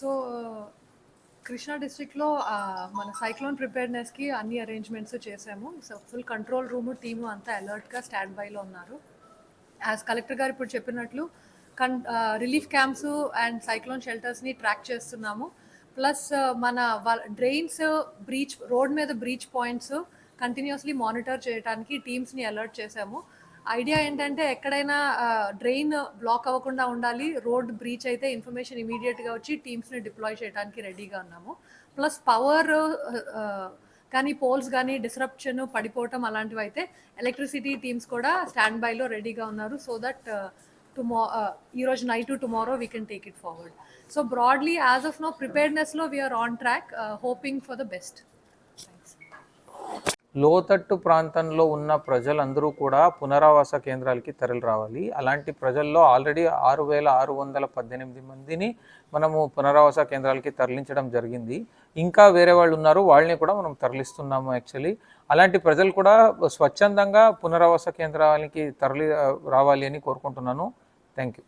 So Krishna డిస్ట్రిక్ట్లో మన cyclone ప్రిపేర్నెస్కి అన్ని అరేంజ్మెంట్స్ చేసాము. So full control room team అంతా అలర్ట్గా స్టాండ్ బైలో ఉన్నారు. యాజ్ కలెక్టర్ గారు ఇప్పుడు చెప్పినట్లు కన్ రిలీఫ్ క్యాంప్స్ అండ్ సైక్లోన్ షెల్టర్స్ని ట్రాక్ చేస్తున్నాము. ప్లస్ మన డ్రైన్స్ బ్రీచ్ రోడ్ మీద బ్రీచ్ పాయింట్స్ కంటిన్యూస్లీ మానిటర్ చేయడానికి టీమ్స్ని అలర్ట్ చేసాము. ఐడియా ఏంటంటే ఎక్కడైనా డ్రైన్ బ్లాక్ అవ్వకుండా ఉండాలి రోడ్ బ్రీచ్ అయితే ఇన్ఫర్మేషన్ ఇమీడియట్గా వచ్చి టీమ్స్ని డిప్లాయ్ చేయడానికి రెడీగా ఉన్నాము. ప్లస్ పవర్ కానీ పోల్స్ కానీ డిస్రప్షన్ పడిపోవటం అలాంటివి అయితే ఎలక్ట్రిసిటీ టీమ్స్ కూడా స్టాండ్ బైలో రెడీగా ఉన్నారు. సో దట్ టుమో ఈరోజు night to tomorrow we can take it forward so broadly as of now ప్రిపేర్నెస్లో we are on track hoping for the best thanks లోతట్టు ప్రాంతంలో ఉన్న ప్రజలందరూ కూడా పునరావాస కేంద్రాలకి తరలి రావాలి. అలాంటి ప్రజల్లో ఆల్రెడీ ఆరు వేల ఆరు వందల పద్దెనిమిది మందిని మనము పునరావాస కేంద్రాలకి తరలించడం జరిగింది. ఇంకా వేరే వాళ్ళు ఉన్నారు వాళ్ళని కూడా మనం తరలిస్తున్నాము యాక్చువల్లీ. అలాంటి ప్రజలు కూడా స్వచ్ఛందంగా పునరావాస కేంద్రాలకి తరలి రావాలి అని కోరుకుంటున్నాను. Thank you